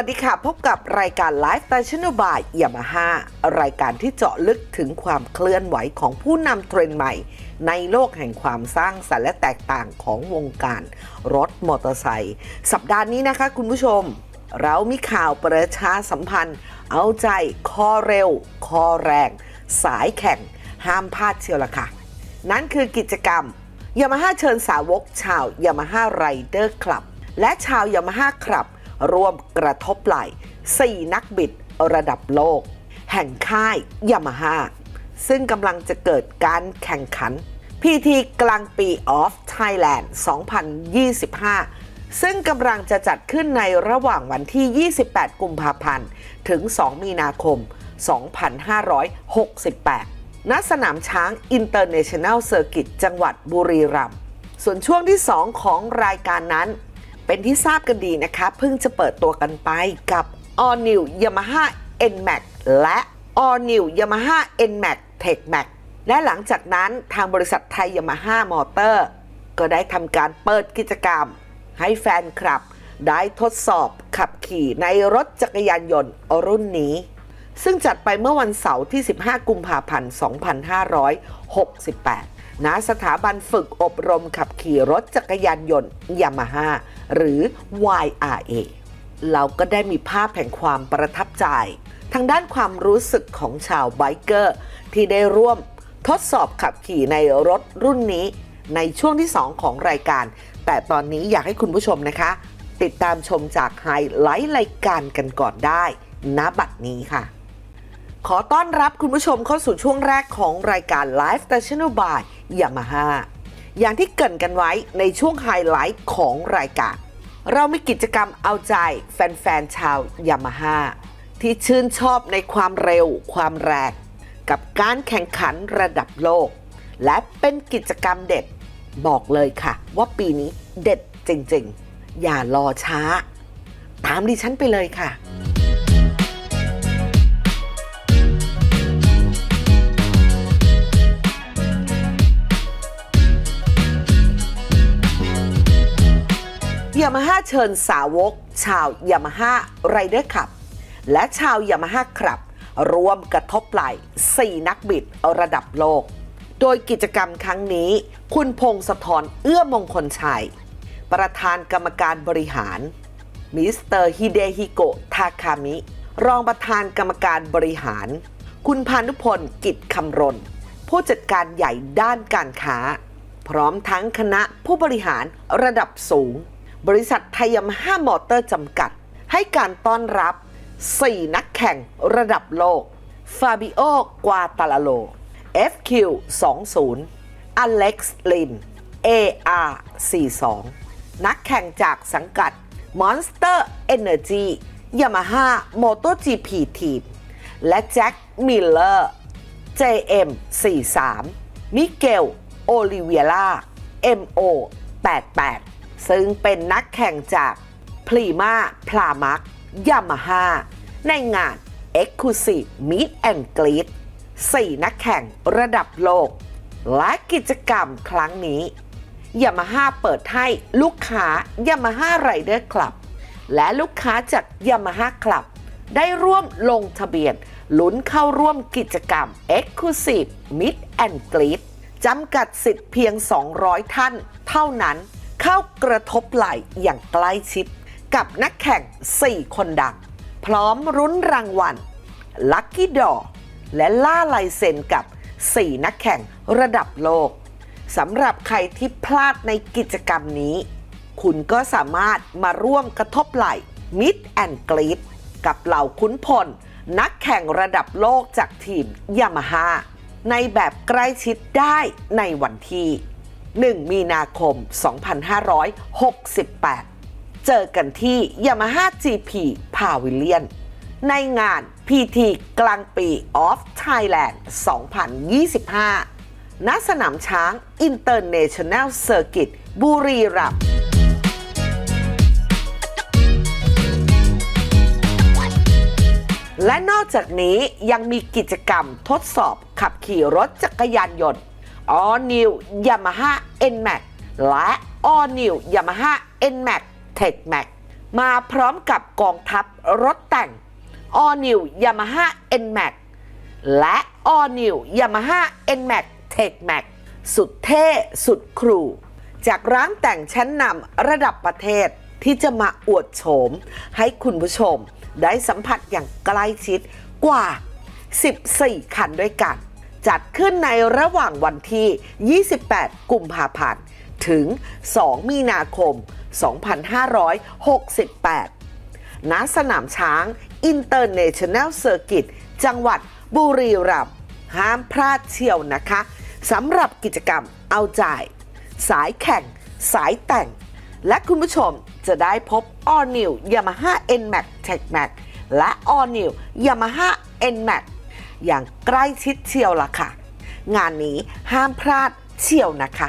วัสดีค่ะ พบกับรายการไลฟ์ f ตชั่นบายยามาฮ่ารายการที่เจาะลึกถึงความเคลื่อนไหวของผู้นำเทรนด์ใหม่ ในโลกแห่งความสร้างสรรค์และแตกต่างของวงการรถมอเตอร์ไซค์สัปดาห์นี้นะคะคุณผู้ชม เรามีข่าวประชาสัมพันธ์ เอาใจคอเร็ว คอแรง สายแข่ง ห้ามพลาดเชียวละค่ะ นั่นคือกิจกรรมยามาฮ่าเชิญสาวกชาวยามาฮ่าไรเดอร์คลับและชาวยามาฮ่าคลับ ร่วมกระทบไหล่ 4 นักบิดระดับโลก แห่งค่ายยามาฮ่าซึ่งกำลังจะเกิดการแข่งขัน PT กลางปี of Thailand 2025 ซึ่งกำลังจะจัดขึ้นในระหว่างวันที่ 28 กุมภาพันธ์ ถึง 2 มีนาคม 2568 ณ สนามช้าง International Circuit จังหวัดบุรีรัมย์ ส่วนช่วงที่ 2 ของรายการนั้น เป็นที่ทราบกันดีนะคะ เพิ่งจะเปิดตัวกันไปกับ All New Yamaha NMAX และ All New Yamaha NMAX Tech Max และหลังจากนั้นทางบริษัทไทย Yamaha Motor ก็ได้ทำการเปิดกิจกรรม ให้แฟนคลับ ได้ทดสอบขับขี่ในรถจักรยานยนต์รุ่นนี้ ซึ่งจัดไปเมื่อวันเสาร์ที่ 15 กุมภาพันธ์ 2568 ณสถาบันฝึกอบรมขับขี่รถจักรยานยนต์ยามาฮ่าหรือ YRA เราก็ได้มีภาพแห่งความประทับใจ ทางด้านความรู้สึกของชาวไบเกอร์ ที่ได้ร่วมทดสอบขับขี่ในรถรุ่นนี้ ในช่วงที่ 2 ของรายการ แต่ตอนนี้อยากให้คุณผู้ชมนะคะ ติดตามชมจากไฮไลท์รายการกันก่อนได้ณบัดนี้ค่ะ ขอต้อนรับคุณผู้ชมเข้าสู่ช่วงแรกของรายการ Live Station by Yamaha อย่างที่เกินกันไว้ในช่วงไฮไลท์ของรายการ เรามีกิจกรรมเอาใจแฟนๆชาวยามาฮ่าที่ชื่นชอบในความเร็วความแรงกับการแข่งขันระดับโลก และเป็นกิจกรรมเด็ดบอกเลยค่ะ ว่าปีนี้เด็ดจริงๆ อย่ารอช้า ตามดิฉันไปเลยค่ะ ยามาฮ่าเชิญสาวก ชาวยามาฮ่าไรเดอร์ขับ และชาวยามาฮ่าครับรวมกระทบไหล่4นักบิดระดับโลก โดยกิจกรรมครั้งนี้ คุณพงศธรเอื้อมงคลชัย ประธานกรรมการบริหาร มิสเตอร์ฮิเดฮิโกะทาคามิ รองประธานกรรมการบริหาร คุณพานุพลกิจคำรณ ผู้จัดการใหญ่ด้านการค้า พร้อมทั้งคณะผู้บริหารระดับสูง บริษัทไทยามาฮ่ามอเตอร์จำกัด ให้การต้อนรับ 4 นักแข่งระดับโลก ฟาบิโอกวาตาลาโล FQ 20 อเล็กซ์ลิน AR 42 นักแข่งจากสังกัด Monster Energy Yamaha MotoGP Team และแจ็คมิลเลอร์ JM 43 มิเกล โอลิเวียล่า MO 88 ซึ่งเป็นนักแข่งจากพลีมาพลามักยามาฮ่าในงาน Exclusive Meet and Greet 4 นักแข่งระดับโลก และกิจกรรมครั้งนี้ยามาฮ่าเปิดให้ลูกค้ายามาฮ่าไรเดอร์คลับ และลูกค้าจากยามาฮ่าคลับ ได้ร่วมลงทะเบียนลุ้นเข้าร่วมกิจกรรม Exclusive Meet and Greet จำกัดสิทธิ์เพียง 200 ท่านเท่านั้น เข้ากระทบไหลอย่างใกล้ชิดกับนักแข่ง 4 คนดัง พร้อมรุ้นรางวัลลัคกี้ดอและล่าลายเซ็นกับ 4 นักแข่งระดับโลกสำหรับใครที่พลาดในกิจกรรมนี้ คุณก็สามารถมาร่วมกระทบไหลมิดแอนกรีดกับเหล่าขุนพล นักแข่งระดับโลกจากทีมยามาฮ่าในแบบใกล้ชิดได้ในวันที่ 1 มีนาคม 2568 เจอกันที่ Yamaha GP Pavilion ในงาน PT กลางปี of Thailand 2025 ณ สนามช้าง International Circuit บุรีรัมย์และนอกจากนี้ยังมีกิจกรรมทดสอบขับขี่รถจักรยานยนต์ All New Yamaha NMAX และ All New Yamaha NMAX Tech Max มาพร้อมกับกองทัพรถแต่ง All New Yamaha NMAX และ All New Yamaha NMAX Tech Max สุดเท่สุดครู จากร้านแต่งชั้นนำระดับประเทศที่จะมาอวดโฉม ให้คุณผู้ชมได้สัมผัสอย่างใกล้ชิดกว่า 14 คันด้วยกัน จัดขึ้นในระหว่างวันที่ 28 กุมภาพันธ์ ถึง 2 มีนาคม 2568 ณ สนามช้าง International Circuit จังหวัดบุรีรัมย์ ห้ามพลาดเชียวนะคะสำหรับกิจกรรมเอาจ่าย สายแข่ง สายแต่ง และคุณผู้ชมจะได้พบ All New Yamaha NMAX Tech Max และ All New Yamaha NMAX อย่างใกล้ชิดเชียวล่ะค่ะ งานนี้ห้ามพลาดเชียวนะคะ